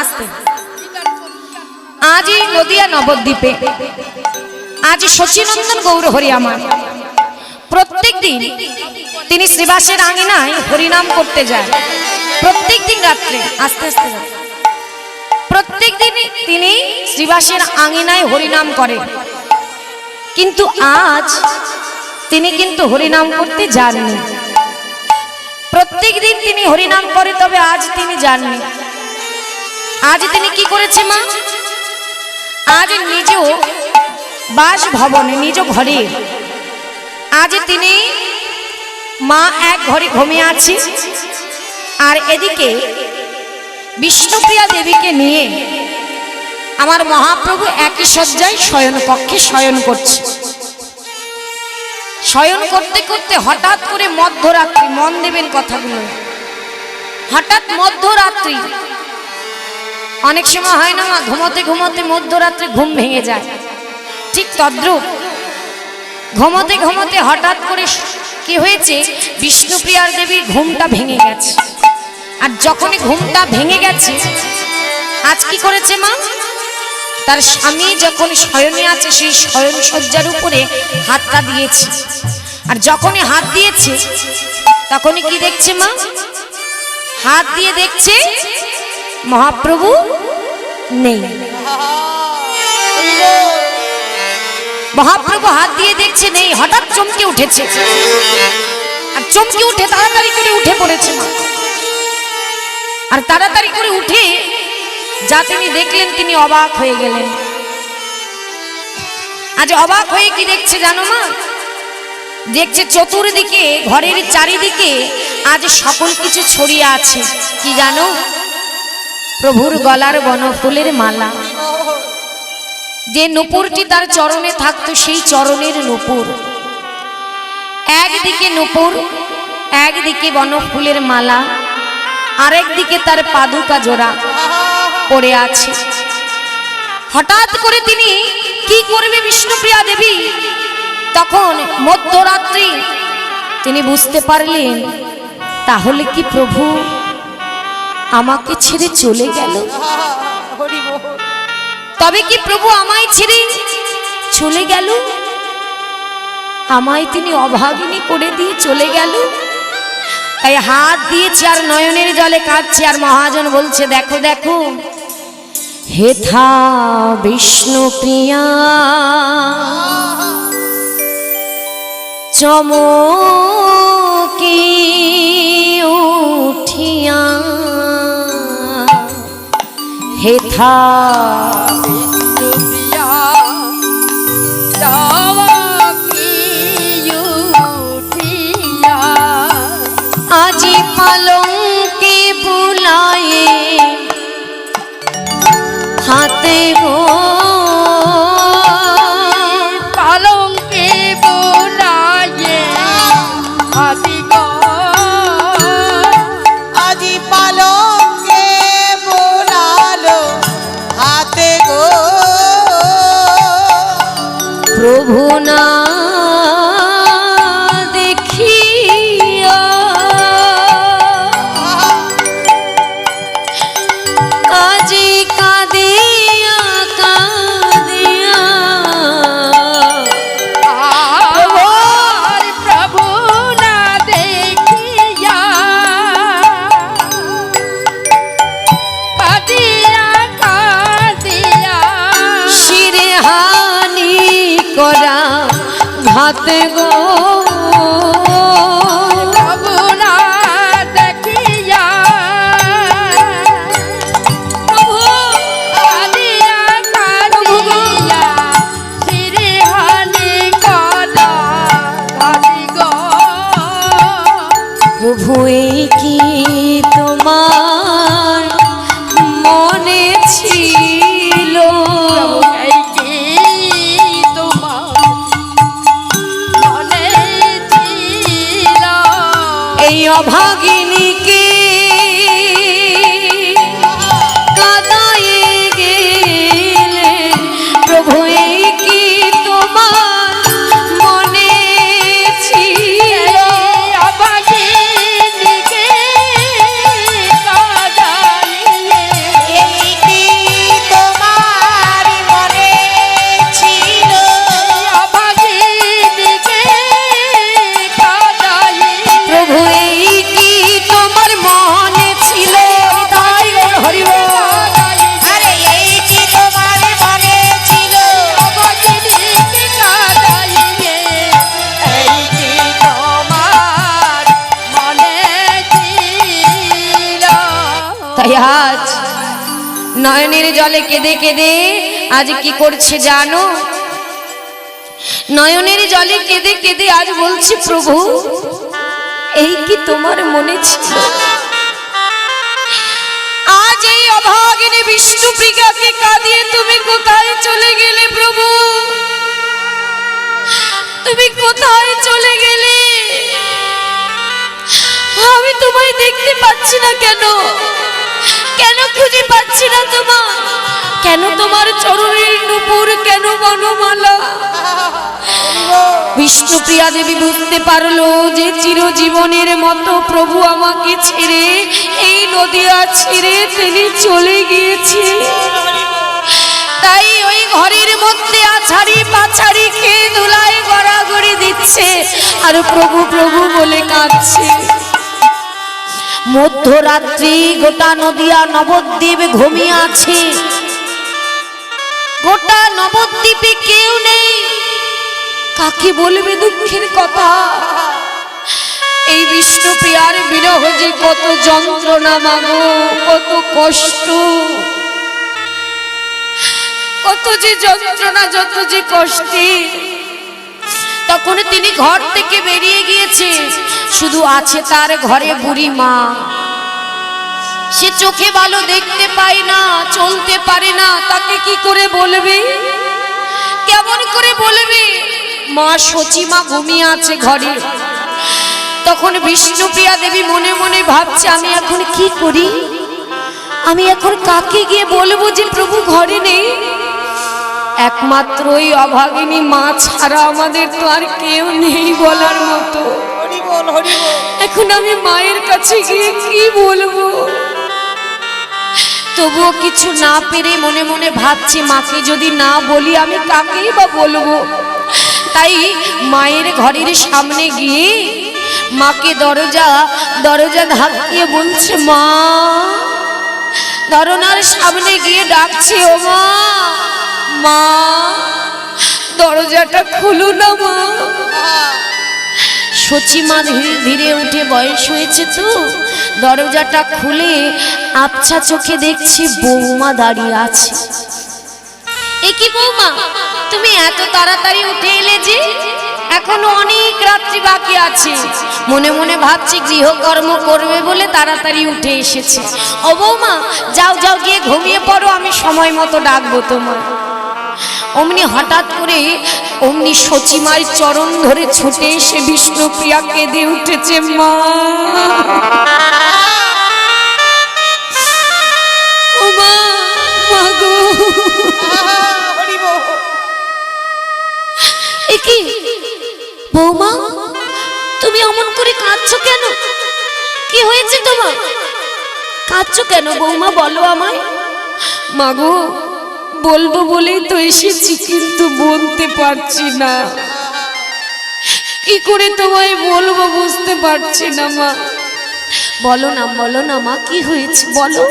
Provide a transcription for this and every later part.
আসতে। আজই নদিয়া নবদ্বীপে। আজ শচীনন্দন গৌর হরি আমার প্রত্যেক দিন তিনি শ্রীবাসের আঙিনায় হরিনাম করতে যায়। প্রত্যেক দিন রাত্রে আস্তে আস্তে প্রত্যেক দিন তিনি শ্রীবাসের আঙিনায় হরিনাম করেন কিন্তু আজ তিনি কিন্তু হরিনাম করতে যাননি। প্রত্যেক দিন তিনি হরিনাম করে, তবে আজ তিনি যাননি। আজ তিনি কি করেছে মা? আজ নিজ বাসভবনে, নিজ ঘরে। আজ তিনি মা এক ঘরে ঘুমিয়ে আছে। আর এদিকে বিষ্ণুপ্রিয়া দেবীকে নিয়ে আমার মহাপ্রভু একই শয্যায় শয়ন কক্ষে শয়ন করছে। শয়ন করতে করতে হঠাৎ করে মধ্যরাত্রি, মন দেবেন কথাগুলো। হঠাৎ মধ্যরাত্রি অনেক সময় হয় না মা ঘুমোতে ঘুমোতে মধ্যরাত্রে ঘুম ভেঙে যায়। ঠিক তদ্রুপ ঘুমোতে ঘুমোতে হঠাৎ করে কি হয়েছে? বিষ্ণুপ্রিয়ার দেবীর ঘুমটা ভেঙে গেছে। আর যখনই ঘুমটা ভেঙে গেছে, আজ কি করেছে মা? তার স্বামী যখন শয়নে আছে, সেই শয়ন সজ্জার উপরে হাতটা দিয়েছে। আর যখনই হাত দিয়েছে, তখনই কি দেখছে মা? হাত দিয়ে দেখছে মহাপ্রভু? নেই। মহাপ্রভু হাত দিয়ে দেখছে নেই হঠাৎ চমকে উঠেছে। আর চমকে উঠে তাড়াতাড়ি করে উঠে পড়েছে আর তাড়াতাড়ি করে উঠে যা তিনি দেখলেন, তিনি অবাক হয়ে গেলেন। আজ অবাক হয়ে কি দেখছে জানো মা? দেখছে চতুর্দিকে, ঘরের চারিদিকে আজ সকল কিছু ছড়িয়ে আছে। কি জানো? প্রভুর গলার বনফুলের মালা। যে নুপুরটি তার চরণে থাকতো, সেই চরণের নুপুর। একদিকে নুপুর, একদিকে বনফুলের মালা, আরেকদিকে তার পাদুকা জোড়া পড়ে আছে। হঠাৎ করে তিনি কি করবে বিষ্ণুপ্রিয়া দেবী? তখন মধ্যরাত্রি তিনি বুঝতে পারলেন, তাহলে কি প্রভু আমাকে ছেড়ে চলে গেল। তবে কি প্রভু আমায় ছেড়ে চলে গেল? আমায় তিনি অভাগিনী করে দিয়ে চলে গেল। তাই হাত দিয়েছে আর নয়নের জলে কাঁদছে আর মহাজন বলছে, দেখো দেখো হেথা বিষ্ণু প্রিয়া, চমকি হেথা আজি পালঙ্কে বুলায়ে হাতে গো ভাতে গো তাই আজ নয়নের জলে কেঁদে কেঁদে আজ কি করছে জানো? নয়নের জলে কেঁদে কেঁদে আজ বলছি, প্রভু, এই কি তোমার মনে ছিল? আজ এই অভাগিনী বিষ্ণুপ্রিয়াকে কাঁদিয়ে তুমি কোথায় চলে গেলে, প্রভু? তুমি কোথায় চলে গেলে? আমি তোমায় দেখতে পাচ্ছি না কেন? কেন খুঁজে পাচ্ছি না তোমার? কেন তোমার চরণের নুপুর, কেন বনমালা? বিষ্ণুপ্রিয়া দেবী বুঝতে পারল যে চিরজীবনের মতো প্রভু আমাকে ছেড়ে এই নদিয়া ছেড়ে তিনি চলে গিয়েছে। তাই ওই ঘরের মধ্যে আছাড়ি পাছাড়ি খেয়ে ধুলায় গড়াগড়ি দিচ্ছে। আর প্রভু প্রভু বলে কাঁদছে। মধ্যরাত্রি গোটা নদিয়া নবদ্বীপ ঘুমিয়ে আছে গোটা নবদ্বীপে কেউ নেই। কাকে বলবে দুঃখের কথা? এই বিষ্ণুপ্রিয়ার বিরহ যে কত যন্ত্রণা মাগো, কত কষ্ট। কত যে যন্ত্রণা, যত যে কষ্টে তখন তিনি ঘর থেকে বেরিয়ে গিয়েছে। শুধু আছে তার ঘরে বুড়ি মা সে চোখে ভালো দেখতে পায় না, চলতে পারে না, তাকে কি করে বলবে? কেমন করে বলবে? মা সচিমা ঘুমিয়ে আছে ঘরে। তখন বিষ্ণুপ্রিয়া দেবী মনে মনে ভাবছে, আমি এখন কি করি? আমি এখন কাকে গিয়ে বলব যে প্রভু ঘরে নেই? একমাত্র ওই অভাগিনী মা ছাড়া আমাদের তো আর কেউ নেই বলার মতো। এখন আমি মায়ের কাছে গিয়ে কি বলব? তবুও কিছু না পেরে মনে মনে ভাবছি মাকে যদি না বলি আমি কাকেই বা বলব? তাই মায়ের ঘরের সামনে গিয়ে মাকে দরজা দরজা ধাক্কিয়ে বলছে মা। দরনার সামনে গিয়ে ডাকছে ও মা। মা, দরজাটা খুলো না মা। সচিমা ধীরে ধীরে উঠে বয়স হয়েছে তো। দরজাটা খুলে আবছা চোখে দেখছি বৌমা দাঁড়িয়ে আছে। এ বৌমা, তুমি এত তাড়াতাড়ি উঠে এলে যে? এখনও অনেক রাত্রি বাকি আছে। মনে মনে ভাবছি গৃহকর্ম করবে বলে তাড়াতাড়ি উঠে এসেছে। ও বৌমা, যাও যাও, গিয়ে ঘুমিয়ে পড়ো, আমি সময় মতো ডাকবো তোমার অমনি হঠাৎ করে অমনি সচিমার চরণ ধরে ছুটে এসে বিষ্ণুপ্রিয়া কেঁদে উঠেছে মা। কি? বৌমা, তুমি অমন করে কাঁদছো কেন? কি হয়েছে তোমার? কাঁদছো কেন বৌমা, বলো আমায়। মাগো বলব বলেই তো এসেছি, কিন্তু বলতে পারছি না। কি করে তোমায় বলব বুঝতে পারছি না, মা। বলো না বলো না, মা, কি হয়েছে? বলো।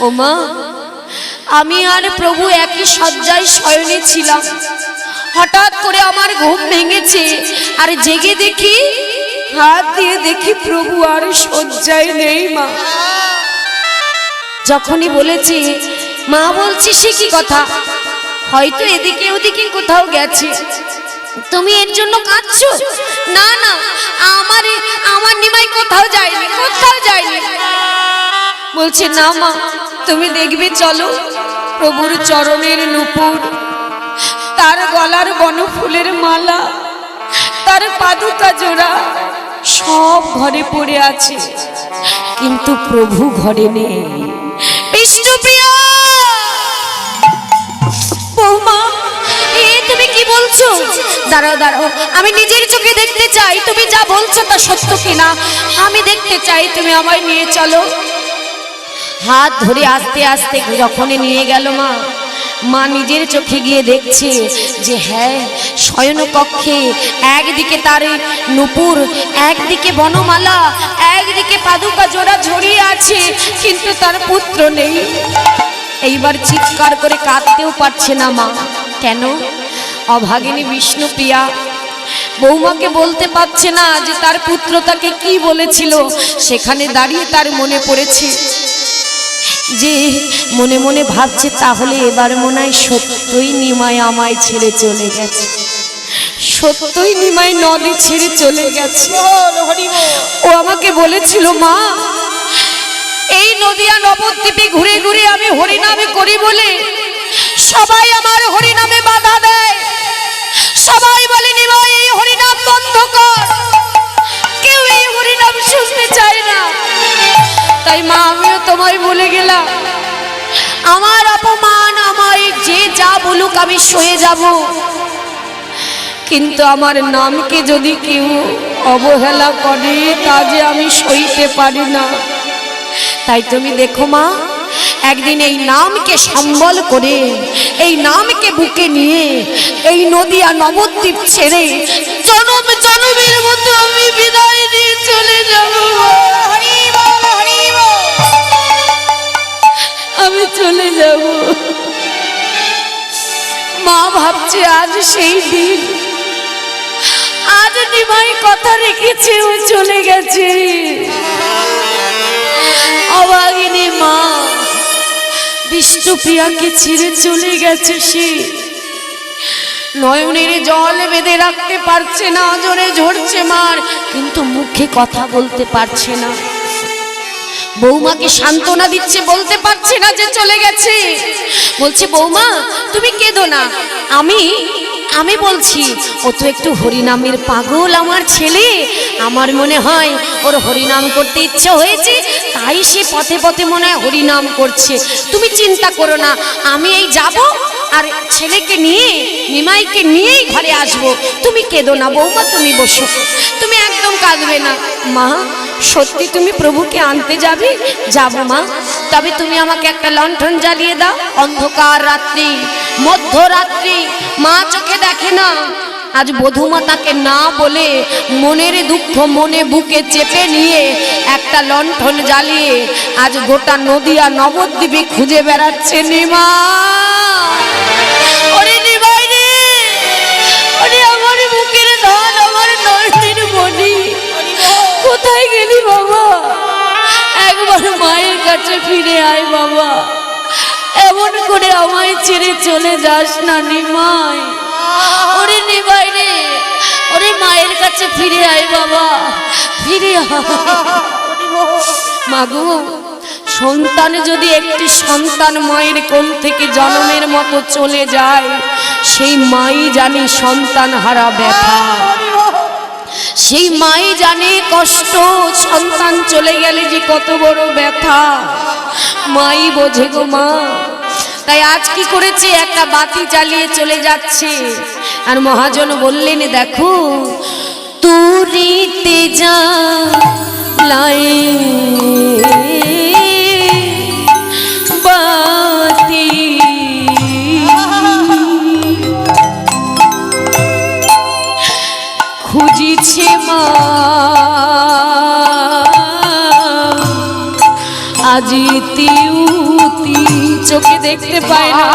ও মা, আমি আর প্রভু একই শয্যায় শয়নে ছিলাম। হঠাৎ করে আমার ঘুম ভেঙেছে, আর জেগে দেখি, হাত দিয়ে দেখি প্রভু আর শয্যায় নেই, মা। যখনই বলেছি মা বলছি, সে কি কথা? হয়তো এদিকে ওদিকে কোথাও গেছে। তুমি এর জন্য কাঁদছো? না না, আমার আমার নিমাই কোথাও যায়নি কোথাও যায়নি। বলছে, না মা, তুমি দেখবে, চলো। প্রভুর চরণের নুপুর, তার গলার বনফুলের মালা, তার পাদুকা জোড়া সব ঘরে পড়ে আছে। কিন্তু প্রভু ঘরে নেই। বিষ্ণুপ্রিয়া! বৌমা, এ তুমি কি বলছো? দাঁড়াও দাঁড়াও, আমি নিজের চোখে দেখতে চাই, তুমি যা বলছো তা আমি দেখতে চাই, তুমি নিয়ে চলো। হাত ধরে আস্তে আস্তে যখনই নিয়ে গেল মা মা নিজের চোখে গিয়ে দেখছে যে হ্যাঁ শয়ন কক্ষে একদিকে তার নুপুর, একদিকে বনমালা, একদিকে পাদুকা জোড়া ঝরিয়ে আছে, কিন্তু তার পুত্র নেই। এইবার চিৎকার করে কাঁদতেও পারছে না মা। কেন? অভাগিনী বিষ্ণু বিষ্ণুপ্রিয়া বৌমাকে বলতে পারছে না যে তার পুত্র তাকে কি বলেছিল। সেখানে দাঁড়িয়ে তার মনে পড়েছে যে, মনে মনে ভাবছে তাহলে এবার মনে হয় সত্যই নিমায় আমায় ছেড়ে চলে গেছে। সত্যই নিমাই নদী ছেড়ে চলে গেছে। ও আমাকে বলেছিল মা, এই নদিয়া নবদ্বীপে সবাই বলে নিমাই এই হরিনাম বন্ধ কর। কেউ এই হরিনাম শুনতে চায় না। তাই মা, আমিও তোমায় বলে গেলাম, আমার অপমান আমায় যে যা বলুক আমি সয়ে যাব। কিন্তু আমার নামকে যদি কেউ অবহেলা করে, তা যে আমি সইতে পারি না। তাই তুমি দেখো মা একদিন এই নামকে সম্বল করে, এই নামকে বুকে নিয়ে, এই নদিয়া নবদ্বীপ ছেড়ে জনম জনমের মতো আমি বিদায় দিয়ে চলে যাব। আমি চলে যাব। মা ভাবছে আজ সেই দিন। আজ নিমাই কথা রেখেছে, ও চলে গেছে। অভাগিনী মা। বিষ্ণুপ্রিয়াকে ছেড়ে চলে গেছে সে। নয়নের জল বেঁধে রাখতে পারছে না, জোরে ঝরছে মার, কিন্তু মুখে কথা বলতে পারছে না। বৌমাকে সান্ত্বনা দিচ্ছে, বলতে পারছে না যে চলে গেছে। বলছে, বৌমা, তুমি কেঁদো না, আমি আমি বলছি, ও তো একটু হরিনামের পাগল আমার ছেলে। আমার মনে হয় ওর হরিনাম করতে ইচ্ছে হয়েছে, তাই সে পথে পথে মনে হয় হরিনাম করছে। তুমি চিন্তা করো না, আমি এই যাব আর ছেলেকে নিয়ে, নিমাইকে নিয়েই ঘরে আসব। তুমি কেঁদো না বৌমা, তুমি বসো। কাঁদবে না। মা, সত্যি তুমি প্রভুকে আনতে যাবে? যাব মা। তবে তুমি আমাকে একটা লণ্ঠন জ্বালিয়ে দাও। অন্ধকার রাত্রি, মধ্যরাত্রি। মা চোখে দেখে না। আজ বধুমাতাকে না বলে মনের দুঃখ মনে বুকে চেপে নিয়ে একটা লণ্ঠন জ্বালিয়ে আজ গোটা নদিয়া নবদ্বীপে খুঁজে বেড়াচ্ছে নিমা কোথায় গেলি বাবা? একবার মায়ের কাছে ফিরে আয় বাবা। এমন করে আমায় ছেড়ে চলে যাস না নিমাই ওরে নিমাই রে, ওরে মায়ের কাছে ফিরে আয় বাবা। ফিরে বল সন্তান যদি একটি সন্তান মায়ের কোল থেকে জন্মের মতো চলে যায়, সেই মাই জানি সন্তান হারা ব্যথা। সেই মাই জানে কষ্ট, সন্তান চলে গেলে যে কত বড় ব্যথা। মাই বোঝে গো মা, তাই আজ কি করেছে? একটা বাতি চালিয়ে চলে যাচ্ছে। আর মহাজন বললেন, দেখো, তুরিতে যা লাই খুঁজিছে মা। আজি তিউতি চোখে দেখতে পায় না।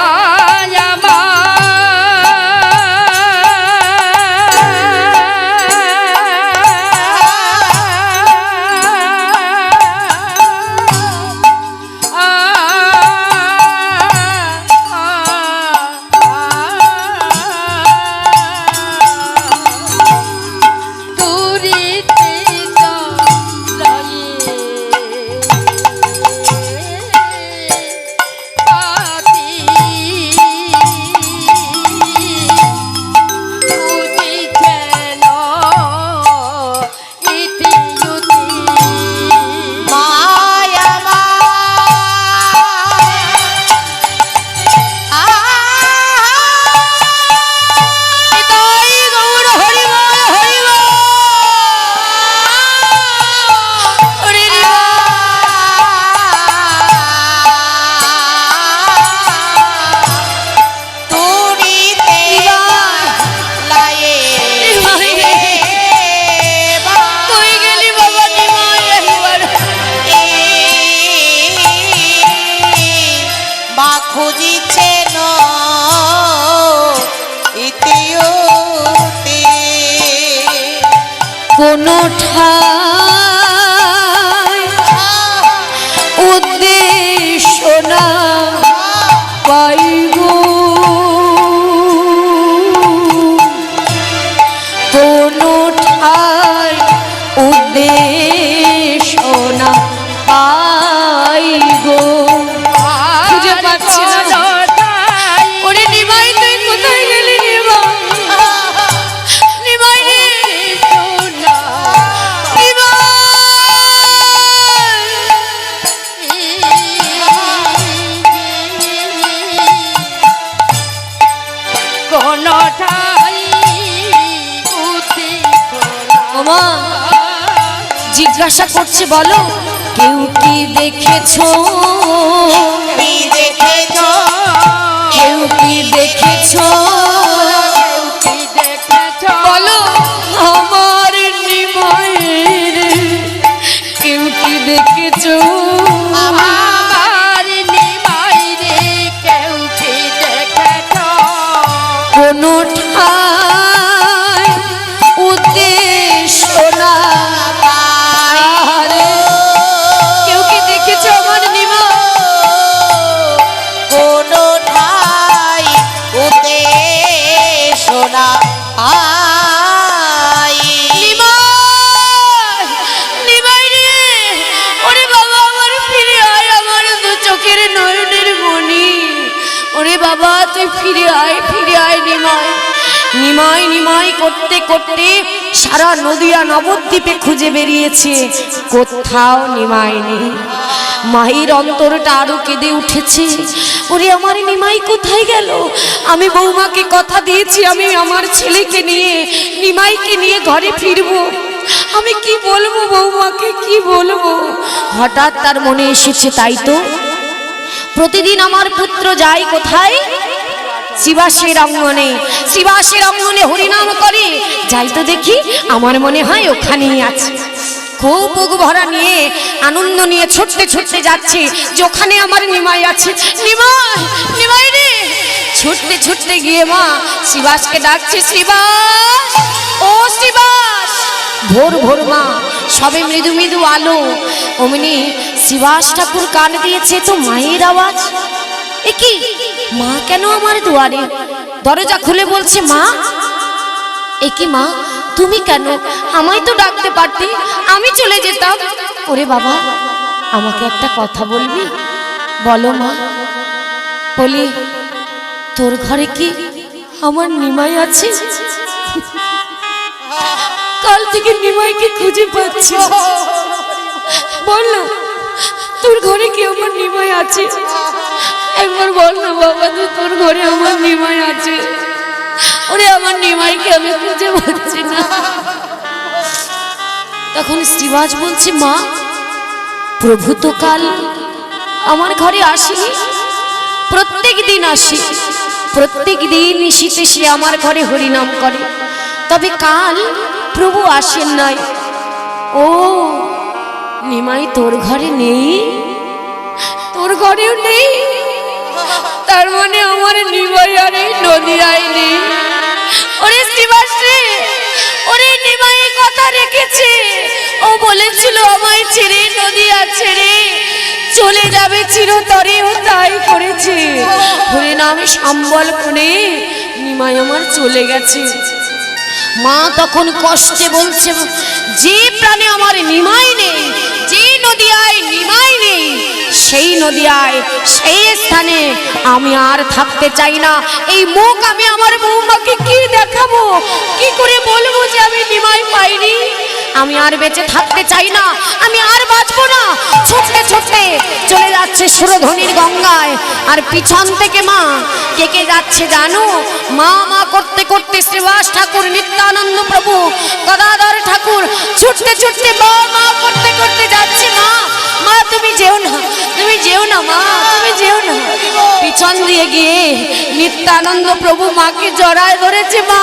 ওমা জিজ্ঞাসা করছে বলো কেউ কি দেখেছ? কি দেখেছ? কেউ কি দেখেছ? ফিরে আয় ফিরে আয় নিমাই। নিমাই নিমাই করতে করতে সারা নদিয়া নবদ্বীপে খুঁজে বেরিয়েছে। কোথাও নিমাই নেই। মায়ের অন্তরটা আরও কেঁদে উঠেছে। ওরে আমার নিমাই কোথায় গেল? আমি বৌমাকে কথা দিয়েছি, আমি আমার ছেলেকে নিয়ে, নিমাইকে নিয়ে ঘরে ফিরবো। আমি কি বলব বৌমাকে, কি বলব? হঠাৎ তার মনে এসেছে তাই তো। প্রতিদিন আমার পুত্র যায় কোথায়? শিবাসের অঙ্গনে শিবাসের অঙ্গনে হরিনাম করে। যাই তো দেখি, আমার মনে হয় ওখানেই আছে। খুব বুক ভরা নিয়ে আনন্দ নিয়ে ছুটতে ছুটতে যাচ্ছে যে ওখানে আমার নিমাই আছে। নিমাই নিমাই রে! ছুটতে ছুটতে গিয়ে মা শিবাসকে ডাকছে শিবাস ও শিবাস ভোর ভোর মা, সবে মৃদু মৃদু আলো। অমনি শিবাস ঠাকুর কান দিয়েছে, তো মায়ের আওয়াজ। এ কি? মা কেন আমার দুয়ারে? দরজা খুলে বলছে, মা এ কি মা, তুমি কেন? আমায় তো ডাকতে পারতে, আমি চলে যেতাম। ওরে বাবা, আমাকে একটা কথা বলবি? বলো মা। বলি, তোর ঘরে কি আমার নিমাই আছে? কাল থেকে নিমাইকে খুঁজে পাচ্ছি। না। বল তোর ঘরে কি আমার নিমাই আছে? একবার বল না বাবা, তো তোর ঘরে আমার নিমাই আছে। ওরে, আমার নিমাইকে আমি খুঁজে পাচ্ছি না। তখন শ্রীবাস বলছে, মা, প্রভু তো কাল আমার ঘরে আসেনি। প্রত্যেক দিন আসে, প্রত্যেক দিন শীতে সে আমার ঘরে হরিনাম করে। তবে কাল প্রভু আসেন নাই। ও, নিমাই তোর ঘরে নেই? তোর ঘরেও নেই? তার মানে আমার নিমাই আর এই নদিয়ায় নেই ওরে শিবাস রে ওরে নিমাই কথা রেখেছে। ও বলেছিল আমায় ছেড়ে নদিয়া ছেড়ে চলে যাবে চিরতরে, ও তাই করেছে। হরে নামে সম্বল করে নিমাই আমার চলে গেছে। মা তখন কষ্টে বলছে, যে প্রাণে আমার নিমাই নেই, যে নিমাই নেই সেই নদিয়ায়, সেই স্থানে আমি আর থাকতে চাই না। এই মুখ আমি আমার বৌমাকে কি দেখাবো? কি করে বলব যে আমি নিমাই পাইনি? আমি আর বেঁচে থাকতে চাই না, আমি আর বাঁচবো না। ছুটতে ছুটতে চলে যাচ্ছে সুরধ্বনির গঙ্গায়। আর পিছন থেকে মা, কে কে যাচ্ছে জানো? মা মা করতে করতে শ্রীবাস ঠাকুর, নিত্যানন্দ প্রভু, গদাধর ঠাকুর, ছুটতে ছুটতে মা মা করতে করতে যাচ্ছে মা। মা, তুমি যেও না, তুমি যেও না মা, তুমি যেও না। পিছন দিয়ে গিয়ে নিত্যানন্দ প্রভু মাকে জড়ায় ধরেছে মা।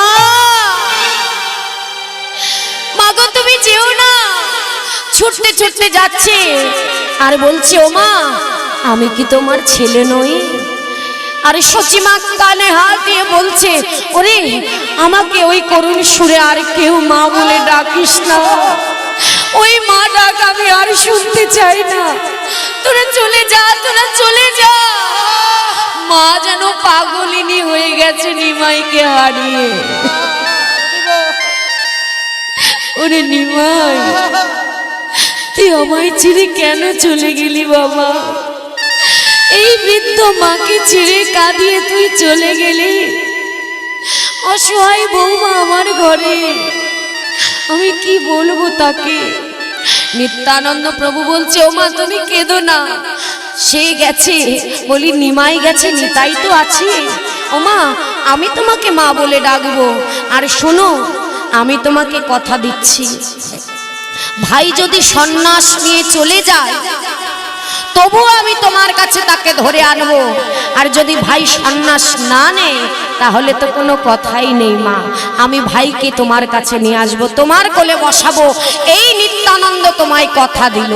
মাগো তুমি যেও না, ছুটতে ছুটতে যাচ্ছে। আর বলছে, ও মা, আমি কি তোমার ছেলে নই? আর সচিমা কানে হাত দিয়ে বলছে, ওরে, আমাকে ওই করুণ সুরে আর কেউ মা বলে ডাকিস না। ওই মা ডাক আমি আর শুনতে চাই না। তোরা চলে যা, তোরা চলে যা। মা যেন পাগলিনী হয়ে গেছে নিমাইকে হারিয়ে। ওরে নিমাই, তুই আমায় ছেড়ে কেন চলে গেলি বাবা? এই বৃদ্ধ মাকে ছেড়ে কাঁদিয়ে তুই চলে গেলি? অসহায় বৌমা আমার ঘরে, আমি কি বলব তাকে? নিত্যানন্দ প্রভু বলছে, ও মা, তুমি কেঁদো না। সে গেছে, বলি, নিমাই গেছে, নিতাই তো আছে। ও মা, আমি তোমাকে মা বলে ডাকবো। আর শোনো, আমি তোমাকে কথা দিচ্ছি। ভাই যদি সন্ন্যাস নিয়ে চলে যায় তবুও আমি তোমার কাছে তাকে ধরে আনব। আর যদি ভাই সন্ন্যাস না নেয়, তাহলে তো কোনো কথাই নেই মা। আমি ভাইকে তোমার কাছে নিয়ে আসব, তোমার কোলে বসাবো। এই নিত্যানন্দ তোমায় কথা দিল।